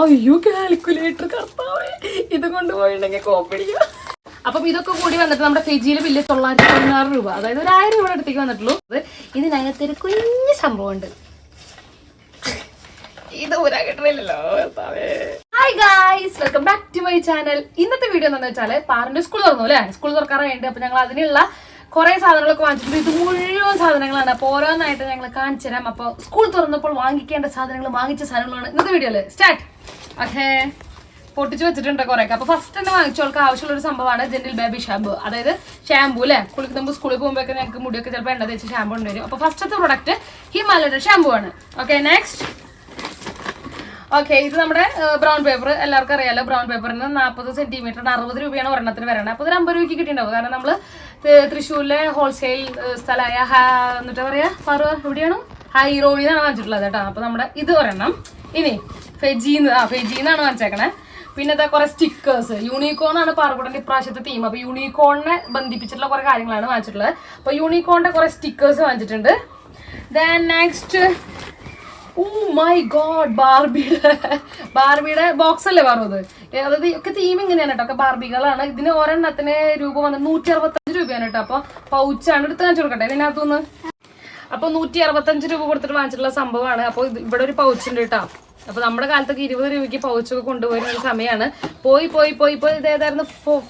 അയ്യോ കാൽക്കുലേറ്റർ കർത്താവേ. ഇത് കൊണ്ടുപോയിട്ടുണ്ടെങ്കിൽ കോപ്പടിക്കാം. അപ്പം ഇതൊക്കെ കൂടി വന്നിട്ട് നമ്മുടെ ഫെജിയിൽ ബില്ല് തൊള്ളായിരത്തി പതിനാറ് രൂപ അതായത് ഒരു ആയിരം രൂപയുടെ അടുത്തേക്ക് വന്നിട്ടുള്ളൂ. ഇതിനകത്തൊരു കുഞ്ഞു സംഭവമുണ്ട്. ഇത് ഊരാ കിട്ടണില്ലല്ലോ hi guys welcome back to my channel ഇന്നത്തെ വീഡിയോ എന്താണെന്ന് വെച്ചാൽ പാറിന്റെ സ്കൂൾ തുറന്നു അല്ലേ? സ്കൂൾ തുറക്കാറായിട്ട് അപ്പൊ ഞങ്ങൾ അതിനുള്ള കുറെ സാധനങ്ങളൊക്കെ വാങ്ങിച്ചിട്ടുണ്ട്. ഇത് മുഴുവൻ സാധനങ്ങളാണ്. അപ്പൊ ഓരോന്നായിട്ട് ഞങ്ങൾ കാണിച്ചു തരാം. അപ്പൊ സ്കൂൾ തുറന്നപ്പോൾ വാങ്ങിക്കേണ്ട സാധനങ്ങൾ വാങ്ങിച്ച സാധനങ്ങളാണ് ഇന്നത്തെ വീഡിയോയിൽ സ്റ്റാർട്ട് ഓക്കേ പൊട്ടിച്ച് വെച്ചിട്ടുണ്ട് കുറെ അപ്പൊ ഫസ്റ്റ് തന്നെ വാങ്ങിച്ചോൾക്ക് ആവശ്യമുള്ള ഒരു സംഭവമാണ് ജെന്റിൽ ബേബി ഷാമ്പു അതായത് ഷാമ്പു അല്ലേ കുളിക്കുമ്പോൾ സ്കൂളിൽ പോകുമ്പോഴൊക്കെ ഞങ്ങൾക്ക് മുടിയൊക്കെ ചിലപ്പോൾ എണ്ണ തേച്ച് ഷാമ്പു ഉണ്ടായിരുന്നു അപ്പോൾ ഫസ്റ്റത്തെ പ്രൊഡക്റ്റ് ഹിമാലയുടെ ഷാമ്പു ആണ്. ഓക്കെ നെക്സ്റ്റ് ഓക്കെ ഇത് നമ്മുടെ ബ്രൗൺ പേപ്പർ എല്ലാവർക്കും അറിയാലോ ബ്രൗൺ പേപ്പറിന് നാൽപ്പത് സെന്റിമീറ്ററിന് അറുപത് രൂപയാണ് ഒരെണ്ണത്തിന് വരണത്. അപ്പോൾ ഒരു അമ്പത് രൂപയ്ക്ക് കിട്ടിയിട്ടുണ്ടാവും. കാരണം നമ്മൾ തൃശ്ശൂരിലെ ഹോൾസെയിൽ സ്ഥലമായ എന്നിട്ട് പറയാ പറ എവിടെയാണ്? ഹൈറോഡിൽ നിന്നാണ് വാങ്ങിച്ചിട്ടുള്ളത് കേട്ടോ. അപ്പോൾ നമ്മുടെ ഇത് ഒരെണ്ണം. ഇനി ഫെജീന്ന് ആ ഫെജീന്നാണ് വാങ്ങിച്ചേക്കണേ പിന്നെ ഇതാ കുറെ സ്റ്റിക്കേഴ്സ് യൂണിക്കോൺ ആണ് പാറക്കുടന്റെ ഇപ്രാവശ്യത്തെ തീം അപ്പൊ യൂണിക്കോണിനെ ബന്ധിപ്പിച്ചിട്ടുള്ള കുറെ കാര്യങ്ങളാണ് വാങ്ങിച്ചിട്ടുള്ളത് അപ്പൊ യൂണിക്കോണിന്റെ കുറെ സ്റ്റിക്കേഴ്സ് വാങ്ങിച്ചിട്ടുണ്ട് then next oh my god ബാർബിയുടെ ബാർബിയുടെ ബോക്സ് അല്ലേ പറഞ്ഞത് അതായത് ഒക്കെ തീം ഇങ്ങനെയാണ് കേട്ടോ. ഒക്കെ ബാർബികളാണ്. ഇതിന് ഒരെണ്ണത്തിന് രൂപ വന്ന് നൂറ്റി അറുപത്തഞ്ച് രൂപയാണ് കേട്ടോ. അപ്പോൾ പൗച്ചാണ് എടുത്ത് കാണിച്ചു കൊടുക്കട്ടെ. ഇതിനകത്തുനിന്ന്. അപ്പൊ നൂറ്റി അറുപത്തഞ്ച് രൂപ കൊടുത്തിട്ട് വാങ്ങിച്ചിട്ടുള്ള സംഭവമാണ്. അപ്പോൾ ഇവിടെ ഒരു പൗച്ചുണ്ട് കേട്ടോ. അപ്പൊ നമ്മുടെ കാലത്തൊക്കെ ഇരുപത് രൂപയ്ക്ക് പൗച്ചൊക്കെ കൊണ്ടുപോയിരുന്ന സമയമാണ് പോയി പോയി പോയി പോയി. ഇത് ഏതായിരുന്നു?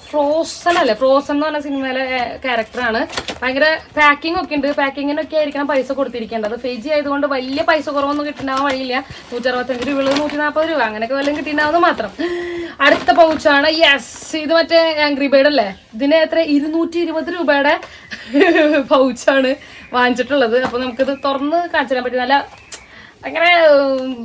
ഫ്രോസൺ അല്ലേ? ഫ്രോസൺ എന്ന് പറഞ്ഞ സിനിമയിലെ ക്യാരക്ടറാണ് ഭയങ്കര പാക്കിംഗ് ഒക്കെ ഉണ്ട്. പാക്കിങ്ങിനൊക്കെ ആയിരിക്കണം പൈസ കൊടുത്തിരിക്കേണ്ടത്. ഫേജി ആയതുകൊണ്ട് വലിയ പൈസ കുറവൊന്നും കിട്ടുണ്ടാവാൻ വഴിയില്ല. നൂറ്റി അറുപത്തഞ്ച് രൂപ നൂറ്റി നാൽപ്പത് രൂപ. അങ്ങനെയൊക്കെ വല്ലതും കിട്ടിയിട്ടുണ്ടാവുന്ന മാത്രം. അടുത്ത പൗച്ചാണ് യെസ് ഇത് മറ്റേ ആംഗ്രി ബേഡ് അല്ലേ? ഇതിന് എത്ര? ഇരുന്നൂറ്റി ഇരുപത് രൂപയുടെ പൗച്ചാണ് വാങ്ങിച്ചിട്ടുള്ളത്. അപ്പൊ നമുക്കിത് തുറന്ന് കാണിച്ചു തരാൻ പറ്റും. നല്ല അങ്ങനെ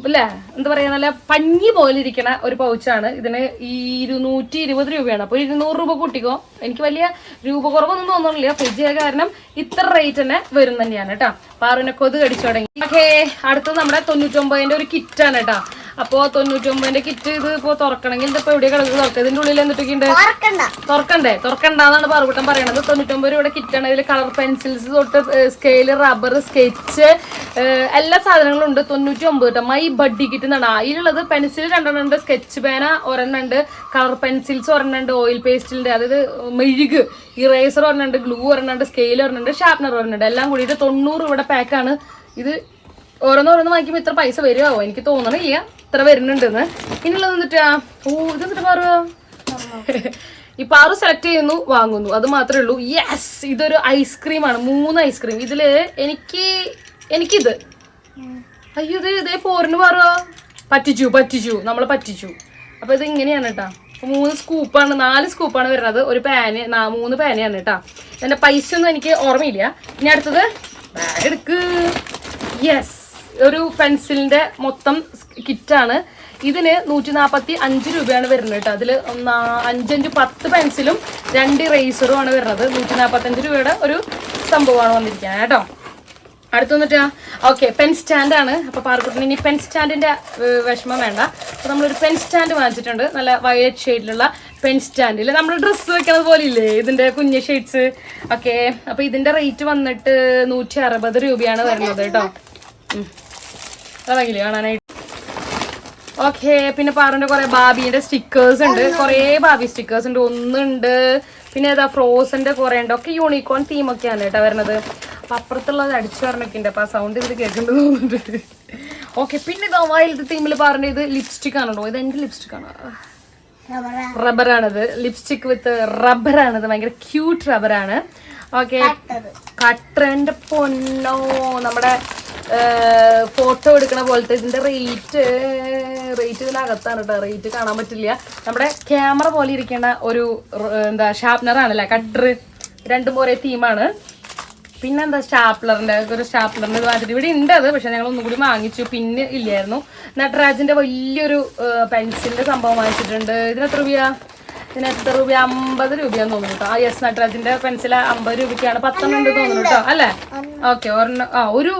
അല്ലേ എന്താ പറയാ നല്ല പഞ്ഞി പോലെ ഇരിക്കണ ഒരു പൗച്ചാണ്. ഇതിന് ഈ ഇരുന്നൂറ്റി ഇരുപത് രൂപയാണ്. അപ്പോൾ ഇരുന്നൂറ് രൂപ കൂട്ടിക്കോ. എനിക്ക് വലിയ രൂപ കുറവൊന്നും തോന്നുന്നില്ല ഫ്രിഡ്ജ് കാരണം ഇത്ര റേറ്റ് തന്നെ വരുന്നതന്നെയാണ് തന്നെയാണ് കേട്ടോ. പാറുവിനെ കൊതു കടിച്ചു തുടങ്ങി. ഓക്കെ അടുത്തത് നമ്മുടെ തൊണ്ണൂറ്റൊമ്പതിന്റെ ഒരു കിറ്റാണ് കേട്ടോ. അപ്പോ തൊണ്ണൂറ്റൊമ്പതിന്റെ കിറ്റ് ഇത് ഇപ്പൊ തുറക്കണമെങ്കിൽ ഇതിപ്പോ എവിടെ കിടക്കുന്നത്? തുറക്കുക ഇതിന്റെ ഉള്ളിൽ എന്തൊക്കെ ഉണ്ട് തുറക്കണ്ടേ. തുറക്കണ്ടെന്നാണ് പറവട്ടം പറയണത്. തൊണ്ണൂറ്റൊമ്പത് രൂപയുടെ കിറ്റാണ് ഇതിൽ കളർ പെൻസിൽസ് തൊട്ട് സ്കെയിൽ റബ്ബർ സ്കെച്ച് എല്ലാ സാധനങ്ങളും ഉണ്ട്. തൊണ്ണൂറ്റി ഒമ്പത് കേട്ടോ മൈ ബഡ്ഡി കിറ്റ് എന്നാണ് അതിലുള്ളത് പെൻസിൽ രണ്ടെണ്ണം ഉണ്ട്. സ്കെച്ച് പേന ഒരെണ്ണം ഉണ്ട്. കളർ പെൻസിൽസ് ഒരെണ്ണം ഉണ്ട്. ഓയിൽ പേസ്റ്റിന്റെ അതായത് മെഴുക് ഇറേസർ ഒരെണ്ണം ഉണ്ട്. ഗ്ലൂ ഒരെണ്ണം ഉണ്ട്. സ്കെയിൽ ഒരെണ്ണം ഷാർപ്നർ ഒരെണ്ണുണ്ട് ഒരെണ്ണം ഉണ്ട്. എല്ലാം കൂടിയിട്ട് തൊണ്ണൂറ് ഇവിടെ പാക്കാണ് ഇത് ഓരോന്നോരോന്ന് വാങ്ങിക്കുമ്പോൾ ഇത്ര പൈസ വരുമോ എനിക്ക് തോന്നണില്ല. ഇത്ര വരുന്നുണ്ടെന്ന്. ഇനിയുള്ളത് എന്നിട്ടാ ഓ ഇത് എന്നിട്ട് പാറുക ഈ പാറു സെലക്ട് ചെയ്യുന്നു വാങ്ങുന്നു. അത് മാത്രമേ ഉള്ളൂ. യെസ് ഇതൊരു ഐസ്ക്രീമാണ് മൂന്ന് ഐസ്ക്രീം ഇതിൽ എനിക്ക് എനിക്കിത്. അയ്യോ ഇത് ഇതേ പോരിന് പാറുക പറ്റിച്ചു പറ്റിച്ചു. നമ്മളെ പറ്റിച്ചു. അപ്പൊ ഇത് ഇങ്ങനെയാണ് കേട്ടാ മൂന്ന് സ്കൂപ്പാണ് നാല് സ്കൂപ്പാണ് വരുന്നത്. ഒരു പാന് മൂന്ന് പാനയാണ് കേട്ടാ എന്റെ പൈസ ഒന്നും എനിക്ക് ഓർമ്മയില്ല. ഇനി അടുത്തത് ബാഗ് എടുക്ക്. യെസ് ഒരു പെൻസിലിന്റെ മൊത്തം കിറ്റാണ് ഇതിന് നൂറ്റി നാൽപ്പത്തി അഞ്ച് രൂപയാണ് വരുന്നത് കേട്ടോ. അതിൽ അഞ്ചഞ്ച് പത്ത് പെൻസിലും രണ്ട് ഇറേസറും ആണ് വരുന്നത്. നൂറ്റി നാൽപ്പത്തഞ്ച് രൂപയുടെ ഒരു സംഭവമാണ് വന്നിരിക്കുന്നത് കേട്ടോ. അടുത്ത് വന്നിട്ട് ഓക്കെ പെൻ സ്റ്റാൻഡാണ് അപ്പോൾ അപ്പൊ പാർക്കുട്ടിന് ഇനി പെൻ സ്റ്റാൻഡിന്റെ വിഷമം വേണ്ട. അപ്പോൾ നമ്മളൊരു പെൻ സ്റ്റാൻഡ് വാങ്ങിച്ചിട്ടുണ്ട്. നല്ല വയലറ്റ് ഷെയ്ഡിലുള്ള പെൻ സ്റ്റാൻഡിൽ നമ്മൾ ഡ്രസ്സ് വെക്കണത് പോലെ ഇല്ലേ? ഇതിന്റെ കുഞ്ഞ് ഷെയ്ഡ്സ് ഓക്കെ അപ്പോൾ ഇതിന്റെ റേറ്റ് വന്നിട്ട് നൂറ്റി അറുപത് രൂപയാണ് വരുന്നത് കേട്ടോ. ഉം. അതെങ്കിലും കാണാനായിട്ട്. ഓക്കെ പിന്നെ പാറുണ്ട് കുറെ ബാബിന്റെ സ്റ്റിക്കേഴ്സ് ഉണ്ട്. കുറെ ബാബി സ്റ്റിക്കേഴ്സ് ഉണ്ട്. ഒന്നുണ്ട്. പിന്നെ ഏതാ ഫ്രോസന്റെ കുറെ ഉണ്ട്. ഒക്കെ യൂണിക്കോൺ തീമൊക്കെയാണ് കേട്ടോ വരുന്നത്. അപ്പൊ അപ്പുറത്തുള്ളത് അടിച്ചു പറഞ്ഞൊക്കെ ഉണ്ട്. അപ്പൊ ആ സൗണ്ട് ഇത് കേൾക്കുന്നത് തോന്നുന്നുണ്ട്. ഓക്കെ പിന്നെ ഇതാ വൈൽഡ് തീമിൽ പറഞ്ഞ ഇത് ലിപ്സ്റ്റിക് ആണല്ലോ ഇത് എന്റെ ലിപ്സ്റ്റിക് ആണ്? റബ്ബറാണിത് ലിപ്സ്റ്റിക് വിത്ത് റബ്ബർ റബ്ബറാണിത് ഭയങ്കര ക്യൂട്ട് റബ്ബറാണ് ഓക്കെ കട്ടറിന്റെ പൊന്നോ. നമ്മുടെ ഫോട്ടോ എടുക്കണ പോലത്തെ ഇതിന്റെ റേറ്റ് റേറ്റ് ഇതിനകത്താണ് കേട്ടോ റേറ്റ് കാണാൻ പറ്റില്ല. നമ്മുടെ ക്യാമറ പോലെ ഇരിക്കുന്ന ഒരു എന്താ ഷാർപ്നർ ആണല്ലേ? കട്ടർ രണ്ടും ഒരേ തീമാണ് പിന്നെന്താ സ്റ്റാപ്ലറിന്റെ ഒരു സ്റ്റാപ്ലറിന്റെ വാങ്ങിച്ചിട്ട് ഇവിടെ ഉണ്ട് അത് പക്ഷെ ഞങ്ങൾ ഒന്നും കൂടി വാങ്ങിച്ചു. പിന്നെ ഇല്ലായിരുന്നു. നട്ടരാജിന്റെ വലിയൊരു പെൻസിലിന്റെ സംഭവം വാങ്ങിച്ചിട്ടുണ്ട്. ഇതിന് എത്ര രൂപയാ? ഇതിന് എത്ര രൂപ? അമ്പത് രൂപയാന്ന് തോന്നുന്നു കേട്ടോ ആ യെസ് നട്ടരാജിന്റെ പെൻസിൽ അമ്പത് രൂപയ്ക്കാണ്. പത്തെണ്ണം ഉണ്ട് തോന്നുന്നു കേട്ടോ അല്ലേ? ഓക്കെ ഒരെണ്ണം ആ ഒരു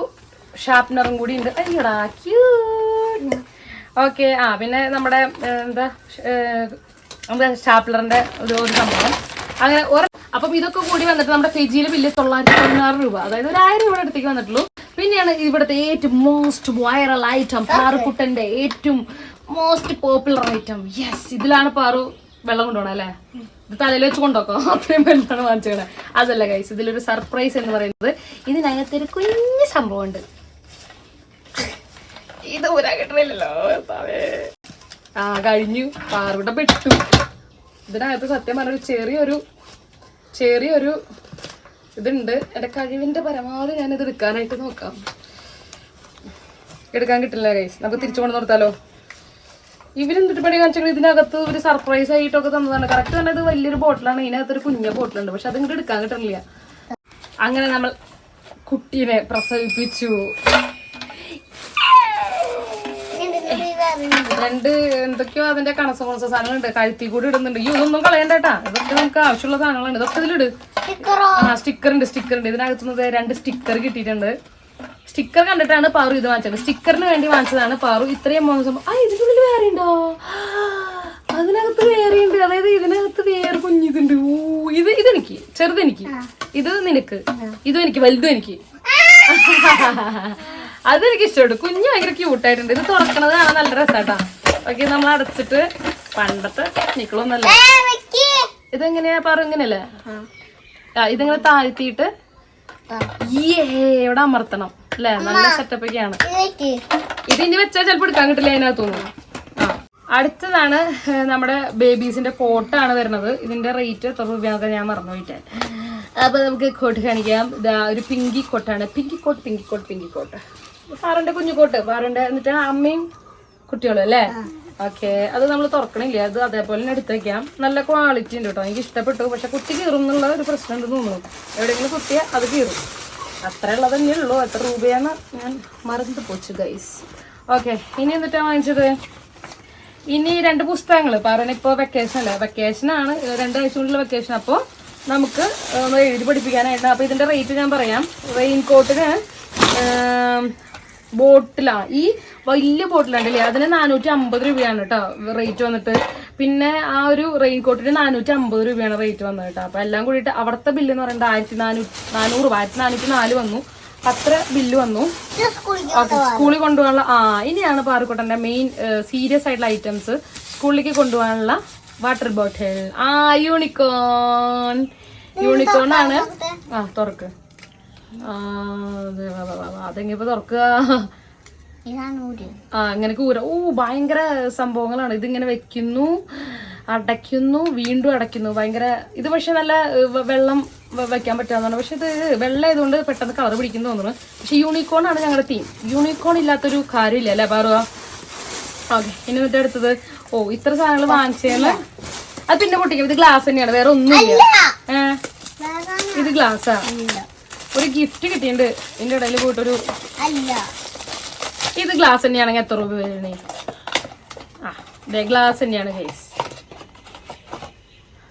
ഷാർപ്നറും കൂടി ഉണ്ട്. അയ്യോടാ ക്യൂട്ട് ഓക്കെ ആ പിന്നെ നമ്മുടെ എന്താ നമ്മുടെ ഷാപ്ലറിന്റെ ഒരു ഒരു സംഭവം. അങ്ങനെ അപ്പം ഇതൊക്കെ കൂടി വന്നിട്ട് നമ്മുടെ ഫെജിയിലെ ബില്ല് തൊള്ളായിരത്തി പതിനാറ് രൂപ. അതായത് ഒരു ആയിരം രൂപ അടുത്തേക്ക് വന്നിട്ടുള്ളൂ. പിന്നെയാണ് ഇവിടുത്തെ ഏറ്റവും മോസ്റ്റ് വൈറൽ ഐറ്റം പാറുക്കുട്ടന്റെ ഏറ്റവും മോസ്റ്റ് പോപ്പുലർ ഐറ്റം യെസ് ഇതിലാണ് പാറു വെള്ളം കൊണ്ടുപോകണം അല്ലേ? ഇത് തലയിൽ വെച്ച് കൊണ്ടോക്കോ അത്രയും വെള്ളമാണ് വാങ്ങിച്ചത് അതല്ല ഗൈസ് ഇതിലൊരു സർപ്രൈസ് എന്ന് പറയുന്നത് ഇതിനകത്തൊരു കുഞ്ഞു സംഭവമുണ്ട്. ഇത് ഊരാ കിട്ടണില്ലല്ലോ. ആ കഴിഞ്ഞു. പാറുകൂട്ടം പെട്ടു. ഇതിനകത്ത് സത്യം പറഞ്ഞൊരു ചെറിയൊരു ചെറിയൊരു ഇതുണ്ട്. എന്റെ കഴിവിന്റെ പരമാവധി ഞാൻ ഇത് എടുക്കാനായിട്ട് നോക്കാം. എടുക്കാൻ കിട്ടില്ല ഗൈസ് നമുക്ക് തിരിച്ചു കൊണ്ട് നിർത്താലോ ഇവരെന്തിട്ട് പണി കാണിച്ചാൽ ഇതിനകത്ത് ഒരു സർപ്രൈസ് ആയിട്ടൊക്കെ തന്നതാണ്. കറക്റ്റ് തന്നെ ഇത് വലിയൊരു ബോട്ടിലാണ് ഇതിനകത്ത് ഒരു കുഞ്ഞ ബോട്ടിലുണ്ട് പക്ഷെ അതിങ്ങോട്ട് എടുക്കാൻ കിട്ടുന്നില്ല അങ്ങനെ നമ്മൾ കുട്ടീനെ പ്രസവിപ്പിച്ചു. രണ്ട് എന്തൊക്കെയോ അതിന്റെ കണസ കണസ സാധനങ്ങളുണ്ട്. കഴുത്തി കൂടി ഇടുന്നുണ്ട്. ഈ ഇതൊന്നും കളയണ്ടേട്ടാ ഇതൊക്കെ നമുക്ക് ആവശ്യമുള്ള സാധനങ്ങളാണ്. ഇതൊക്കെ ഇതിലിട്. ആ സ്റ്റിക്കർ ഉണ്ട് സ്റ്റിക്കർ ഉണ്ട്. ഇതിനകത്തുനിന്ന് രണ്ട് സ്റ്റിക്കർ കിട്ടിയിട്ടുണ്ട്. സ്റ്റിക്കർ കണ്ടിട്ടാണ് പാറു ഇത് വാങ്ങിച്ചത്. സ്റ്റിക്കറിന് വേണ്ടി വാങ്ങിച്ചതാണ് പാറു. ഇത്രയും മോശം ആ ഇതിനുള്ളിൽ വേറെ ഉണ്ടോ? അതിനകത്ത് വേറെ ഉണ്ട്. അതായത് ഇതിനകത്ത് വേറെ കുഞ്ഞിതുണ്ട്. ഓ ഇത് ഇതെനിക്ക്. ചെറുതെനിക്ക്. ഇത് നിനക്ക്. ഇതും എനിക്ക്. വലുതും എനിക്ക്. അതെനിക്ക് ഇഷ്ടപ്പെട്ടു കുഞ്ഞ് ഭയങ്കര ക്യൂട്ടായിട്ടുണ്ട് ഇത് തുറക്കണത് കാണാൻ നല്ല രസാട്ടാ. ഓക്കെ നമ്മൾ അടച്ചിട്ട് പണ്ടത്തെ നിക്കളൊന്നല്ല ഇതെങ്ങനെയാ? പറ ഇങ്ങനെയല്ലേ? ആ. ഇതിങ്ങനെ താഴ്ത്തിയിട്ട് ഈ എവിടെ അമർത്തണം. അല്ലേ? നല്ല സെറ്റപ്പ് ഒക്കെയാണ്. ഇത് ഇനി വെച്ചാൽ ചിലപ്പോൾ എടുക്കാൻ കിട്ടില്ല അതിനകത്ത് തോന്നുന്നു ആ. അടുത്തതാണ് നമ്മുടെ ബേബീസിന്റെ കോട്ടാണ് വരുന്നത്. ഇതിന്റെ റേറ്റ് എത്ര രൂപയാണെന്നൊക്കെ ഞാൻ മറന്നു പോയിട്ട്. അപ്പൊ നമുക്ക് കോട്ട് കാണിക്കാം. ഇതാ ഒരു pinky കോട്ടാണ് pinky coat pinky coat pinky coat പാറിന്റെ കുഞ്ഞു കോട്ട് പാറിന്റെ എന്നിട്ട് അമ്മയും കുട്ടികളും അല്ലേ? ഓക്കെ. അത് നമ്മൾ തുറക്കണില്ല? അത് അതേപോലെ തന്നെ എടുത്തേക്കാം നല്ല ക്വാളിറ്റി ഉണ്ട് കേട്ടോ. എനിക്ക് ഇഷ്ടപ്പെട്ടു. പക്ഷെ കുട്ടി കീറും എന്നുള്ള ഒരു പ്രശ്നം ഉണ്ട് തോന്നുന്നു. എവിടെയെങ്കിലും കുട്ടിയെ അത് കീറും. അത്ര ഉള്ളത് തന്നെ ഉള്ളൂ. എത്ര രൂപയാണ് ഞാൻ മറന്നു പോച്ചു ഗൈസ് ഓക്കെ. ഇനി എന്നിട്ടാ വാങ്ങിച്ചത്? ഇനി രണ്ട് പുസ്തകങ്ങൾ. പറഞ്ഞ ഇപ്പോൾ വെക്കേഷൻ അല്ല? വെക്കേഷൻ ആണ്. രണ്ടാഴ്ച കൊണ്ടുള്ള വെക്കേഷൻ അപ്പോൾ നമുക്ക് എഴുതി പഠിപ്പിക്കാനായിട്ട്. അപ്പോൾ ഇതിന്റെ റേറ്റ് ഞാൻ പറയാം. റെയിൻ കോട്ടിന് ബോട്ടിലാണ് ഈ വലിയ ബോട്ടിലുണ്ടല്ലേ അതിന് നാനൂറ്റി അമ്പത് രൂപയാണ് കേട്ടോ റേറ്റ് വന്നിട്ട്. പിന്നെ ആ ഒരു റെയിൻ കോട്ടിന് നാനൂറ്റി അമ്പത് രൂപയാണ് റേറ്റ് വന്നത് കേട്ടോ. അപ്പോൾ എല്ലാം കൂടിയിട്ട് അവിടുത്തെ ബില്ല് എന്ന് പറയുന്നത് ആയിരത്തി നാനൂറ്റി നാനൂറ് രൂപ ആയിരത്തി നാനൂറ്റി നാല് വന്നു. അത്ര ബില്ല് വന്നു. സ്കൂളിൽ കൊണ്ടുപോകാനുള്ള ആ ഇനിയാണ് പാറക്കോട്ടന്റെ മെയിൻ സീരിയസ് ആയിട്ടുള്ള ഐറ്റംസ് സ്കൂളിലേക്ക് കൊണ്ടുപോകാനുള്ള വാട്ടർ ബോട്ടിൽ ആ യൂണിക്കോൺ യൂണിക്കോൺ ആണ്. ആ തുറക്ക്. അതെങ്ങിപ്പോ തുറക്കുക? ആ ഇങ്ങനെ കൂര. ഓ ഭയങ്കര സംഭവങ്ങളാണ്. ഇതിങ്ങനെ വെക്കുന്നു അടയ്ക്കുന്നു വീണ്ടും അടയ്ക്കുന്നു. ഭയങ്കര ഇത് പക്ഷെ നല്ല വെള്ളം വെക്കാൻ പറ്റാന്നാണ് പക്ഷെ ഇത് വെള്ളം ആയതുകൊണ്ട് പെട്ടെന്ന് കളർ പിടിക്കുന്നു തോന്നുന്നു. പക്ഷെ യൂണിക്കോൺ ആണ് ഞങ്ങളുടെ തീം യൂണിക്കോൺ ഇല്ലാത്തൊരു കാര്യമില്ല അല്ലേ പറ ഓക്കെ ഇനി മറ്റേ അടുത്തത്. ഓ ഇത്ര സാധനങ്ങൾ വാങ്ങിച്ചേന്ന്. അത് പിന്നെ പൊട്ടിക്കും. ഇത് ഗ്ലാസ് തന്നെയാണ്. വേറെ ഒന്നുമില്ല. ഇത് ഗ്ലാസ്സാ ഒരു ഗിഫ്റ്റ് കിട്ടിയിട്ടുണ്ട് ഇതിന്റെ ഇടയിൽ പോയിട്ടൊരു അല്ല. ഇത് ഗ്ലാസ് തന്നെയാണെങ്കിൽ എത്ര രൂപ വരണേ ആ ഇതേ ഗ്ലാസ് തന്നെയാണ് ഗൈസ്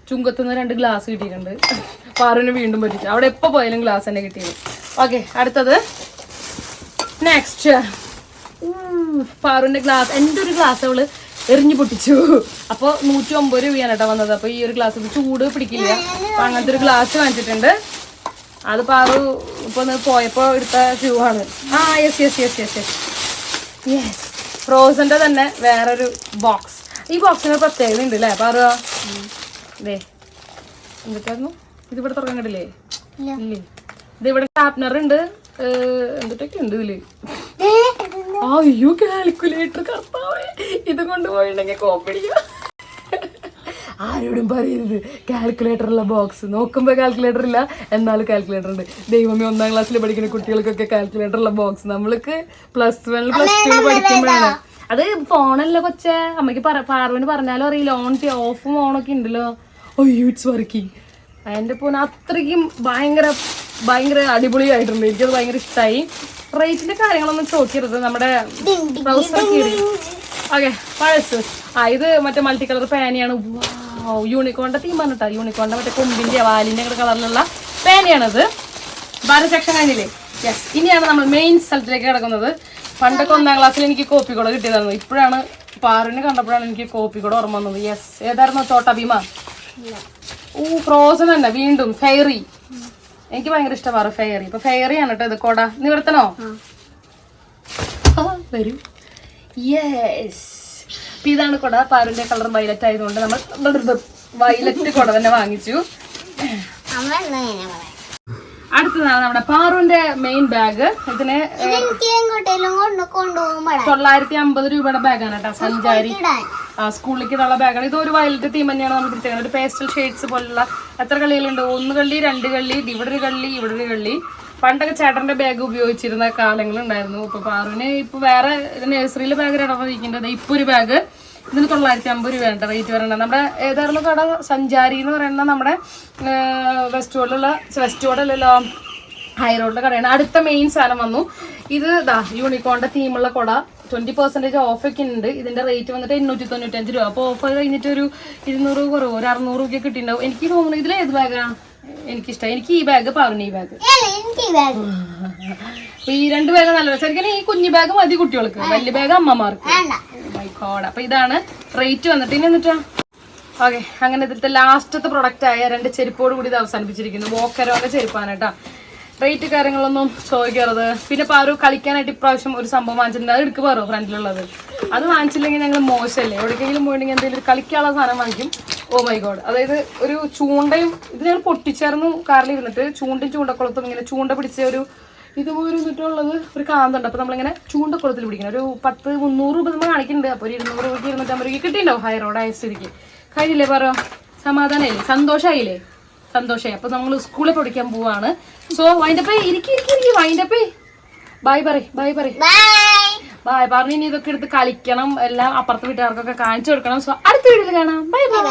ചുങ്കത്തുനിന്ന് രണ്ട് ഗ്ലാസ് കിട്ടിയിട്ടുണ്ട്. പാറുവിന് വീണ്ടും പറ്റിച്ചു. അവിടെ എപ്പോൾ പോയാലും ഗ്ലാസ് തന്നെ കിട്ടിയത്. ഓക്കെ അടുത്തത്. നെക്സ്റ്റ് പാറുവിന്റെ ഗ്ലാസ് എന്റെ ഒരു ഗ്ലാസ് അവൾ എറിഞ്ഞു പൊട്ടിച്ചു. അപ്പോൾ നൂറ്റി ഒമ്പത് രൂപയാണ് കേട്ടോ വന്നത്. അപ്പോൾ ഈ ഒരു ഗ്ലാസ് ചൂട് പിടിക്കില്ല. അങ്ങനത്തെ ഒരു ഗ്ലാസ് വാങ്ങിച്ചിട്ടുണ്ട്. അത് പാറു ഇപ്പൊ പോയപ്പോ എടുത്ത ഷൂ ആണ്. ആ yes yes yes yes yes yes ഫ്രോസന്റെ തന്നെ വേറൊരു ബോക്സ് ഈ ബോക്സിന് പ്രത്യേകത ഉണ്ട് അല്ലേ പാറു ദേ എന്തൊക്കെയായിരുന്നു? ഇത് ഇവിടെ തുറക്കാൻ കണ്ടില്ലേ? ഇല്ല. ഇത് ഇവിടെ ഷാർപ്നർ ഉണ്ട്. എന്തൊക്കെ ഉണ്ട് ഇതിൽ? അയ്യോ കാൽക്കുലേറ്റർ കർത്താവേ? ഇത് കൊണ്ടുപോയിട്ടുണ്ടെങ്കിൽ കോപ്പടിക്കുക ആരോടും പറയരുത്. കാൽക്കുലേറ്റർ ഉള്ള ബോക്സ് നോക്കുമ്പോൾ കാൽക്കുലേറ്റർ ഇല്ല എന്നാലും കാൽക്കുലേറ്റർ ഉണ്ട്. ദൈവമേ ഒന്നാം ക്ലാസ്സിൽ പഠിക്കുന്ന കുട്ടികൾക്കൊക്കെ കാൽക്കുലേറ്റർ ഉള്ള ബോക്സ് നമ്മൾക്ക് പ്ലസ് വൺ പ്ലസ് ടു പഠിക്കുമ്പോഴാണ്. അത് ഫോണല്ല കൊച്ചേ. അമ്മയ്ക്ക് പാർവന് പാർവിന് പറഞ്ഞാലും അറിയില്ല. ഓൺ ഓഫും ഓണൊക്കെ ഉണ്ടല്ലോ. അയ്യോ ഇറ്റ്സ് വർക്കിംഗ് എന്റെ ഫോൺ അത്രയ്ക്കും ഭയങ്കര ഭയങ്കര അടിപൊളിയായിട്ടുണ്ട്. എനിക്കത് ഭയങ്കര ഇഷ്ടമായി റേറ്റിന്റെ കാര്യങ്ങളൊന്നും ചോദിക്കരുത്. നമ്മുടെ ബ്രൗസർ കീറി ഓക്കെ പഴസ് ആ ഇത് മറ്റേ മൾട്ടി കളർ പാനിയാണ് യൂണിക്കോണിന്റെ തീം പറഞ്ഞിട്ടാ യൂണിക്കോണിന്റെ മറ്റേ കൊമ്പിന്റെ വാലിന്റെ കളറിലുള്ള പാനിയാണത്. ഭാരത് സെക്ഷൻ കഴിഞ്ഞില്ലേ? യെസ് ഇനിയാണ് നമ്മൾ മെയിൻ സ്ഥലത്തിലേക്ക് കിടക്കുന്നത്. പണ്ടൊക്കെ ഒന്നാം ക്ലാസ്സിൽ എനിക്ക് കോപ്പി കൂടെ കിട്ടിയതായിരുന്നു. ഇപ്പോഴാണ് പാറിനെ കണ്ടപ്പോഴാണ് എനിക്ക് കോപ്പി കൂടെ ഓർമ്മ വന്നത്. യെസ് ഏതായിരുന്നു? ചോട്ടാ ഭീമ ഓ ഫ്രോസൺ തന്നെ. വീണ്ടും ഫെയറി എനിക്ക് ഭയങ്കര ഇഷ്ടമാണ് ഫെയറി ഇപ്പൊ ഫെയറി ആണ് കേട്ടോ ഇത്. കൊട. നിവർത്തനോ വരൂ. യെസ് അപ്പൊ ഇതാണ് കുട. പാറിന്റെ കളർ വയലറ്റ് ആയതുകൊണ്ട് നമ്മൾ വയലറ്റ് കൊട തന്നെ വാങ്ങിച്ചു. അടുത്തതാണ് നമ്മുടെ പാറുവിന്റെ മെയിൻ ബാഗ് ഇതിന് തൊള്ളായിരത്തി അമ്പത് രൂപയുടെ ബാഗാണ് കേട്ടോ സഞ്ചാരി. സ്കൂളിലേക്ക് ഇടാനുള്ള ബാഗാണ് ഇത് ഒരു വയലറ്റ് തീം തന്നെയാണ് നമ്മൾ എടുത്തേക്കുന്നത് ഒരു പേസ്റ്റൽ ഷെയ്ഡ്സ് പോലുള്ള എത്ര കള്ളികളുണ്ട് ഒന്ന് കള്ളി രണ്ട് കള്ളി ഇവിടെ ഒരു കള്ളി ഇവിടെ ഒരു കള്ളി പണ്ടൊക്കെ ചേട്ടന്റെ ബാഗ് ഉപയോഗിച്ചിരുന്ന കാലങ്ങളുണ്ടായിരുന്നു. ഇപ്പൊ പാറുവിന് ഇപ്പൊ വേറെ നഴ്സറിയിലെ ബാഗ് ഇടന്നിരിക്കുന്നത് ഇപ്പൊ ഒരു ബാഗ് ഇതിന് തൊള്ളായിരത്തി അമ്പത് രൂപയാണ് റേറ്റ് വരേണ്ടത് നമ്മുടെ ഏതായിരുന്നു കട? സഞ്ചാരി എന്ന് പറയുന്ന നമ്മുടെ വെസ്റ്റ് റോഡിലുള്ള വെസ്റ്റ് റോഡിലല്ലോ ഹൈ റോഡിലെ കടയാണ്. അടുത്ത മെയിൻ സാധനം വന്നു. ഇത് ഇതാ യൂണിക്കോണിന്റെ തീമുള്ള കുട. ട്വന്റി പെർസെന്റേജ് ഓഫ് ഒക്കെ ഉണ്ട്. ഇതിന്റെ റേറ്റ് വന്നിട്ട് എണ്ണൂറ്റി തൊണ്ണൂറ്റഞ്ച് രൂപ. അപ്പോൾ ഓഫർ കഴിഞ്ഞിട്ട് ഒരു ഇരുന്നൂറ് കുറവ് ഒരു അറുന്നൂറ് രൂപയൊക്കെ കിട്ടിയിട്ടുണ്ടാവും. എനിക്ക് തോന്നുന്നു ഇതിൽ ഏത് ബാഗാണ് എനിക്കിഷ്ടം. എനിക്ക് ഈ ബാഗ് പറഞ്ഞു ഈ ബാഗ് ഈ രണ്ട് ബാഗ് നല്ല ശരിക്കും ഈ കുഞ്ഞു ബാഗ് മതി കുട്ടികൾക്ക്. വലിയ ബാഗ് അമ്മമാർക്ക്. വേണ്ട. മൈ ഗോഡ് അപ്പൊ ഇതാണ് റേറ്റ് വന്നിട്ട്. ഇനി എന്നിട്ടാ? ഓക്കെ അങ്ങനെ ഇതിലത്തെ ലാസ്റ്റത്തെ പ്രൊഡക്റ്റ് ആയ രണ്ട് ചെരുപ്പോട് കൂടി ഇത് അവസാനിപ്പിച്ചിരിക്കുന്നു. വോക്കരോന്റെ ചെരുപ്പാണ് കേട്ടോ. റേറ്റ് കാര്യങ്ങളൊന്നും ചോദിക്കരുത് പിന്നെ പാറു കളിക്കാനായിട്ട് ഇപ്രാവശ്യം ഒരു സംഭവം വാങ്ങിച്ചിട്ടുണ്ട്. അത് എടുക്കുക ഫ്രണ്ടിലുള്ളത്. അത് വാങ്ങിച്ചില്ലെങ്കിൽ ഞങ്ങൾ മോശമല്ലേ? എവിടേക്കെങ്കിലും പോയിട്ടുണ്ടെങ്കിൽ എന്തെങ്കിലും കളിക്കാനുള്ള സാധനം വാങ്ങിക്കും. ഓ മൈ ഗോഡ് അതായത് ഒരു ചൂണ്ടയും ഇത് ഞങ്ങൾ പൊട്ടിച്ചേർന്നു കാറിൽ ഇരുന്നിട്ട് ചൂണ്ടും ചൂണ്ടക്കുളത്തും ഇങ്ങനെ ചൂണ്ട പിടിച്ച ഒരു ഇതുപോലെ ഇരുന്നിട്ടുള്ളത് ഒരു കാന്തുണ്ട്. അപ്പൊ നമ്മളിങ്ങനെ ചൂണ്ടക്കുളത്തിൽ പിടിക്കണം. ഒരു പത്ത് മുന്നൂറ് രൂപ നമ്മൾ കാണിക്കുന്നുണ്ട്. അപ്പൊ ഒരു ഇരുന്നൂറ് രൂപ ഇരുന്നൂറ്റമ്പത് രൂപയ്ക്ക് കിട്ടിയിട്ടുണ്ടാവും ഹൈ റോഡ് സ്ഥിതിക്ക് കഴിഞ്ഞില്ലേ പറയോ സമാധാനമായില്ലേ? സന്തോഷമായില്ലേ? സന്തോഷമായി. അപ്പൊ നമ്മൾ സ്കൂളിൽ പഠിക്കാൻ പോവാണ്. സോ വൈൻഡപ്പേ ഇരിക്കി ഇരിക്കി ഇരിക്കി വൈൻഡപ്പേ. ബൈ പറ ബൈ പറ ബൈ പറഞ്ഞു ഇനി ഇതൊക്കെ എടുത്ത് കളിക്കണം. എല്ലാം അപ്പുറത്തെ വീട്ടുകാർക്കൊക്കെ കാണിച്ചു കൊടുക്കണം. സോ അടുത്ത വീട്ടിൽ കാണാം. Bye bye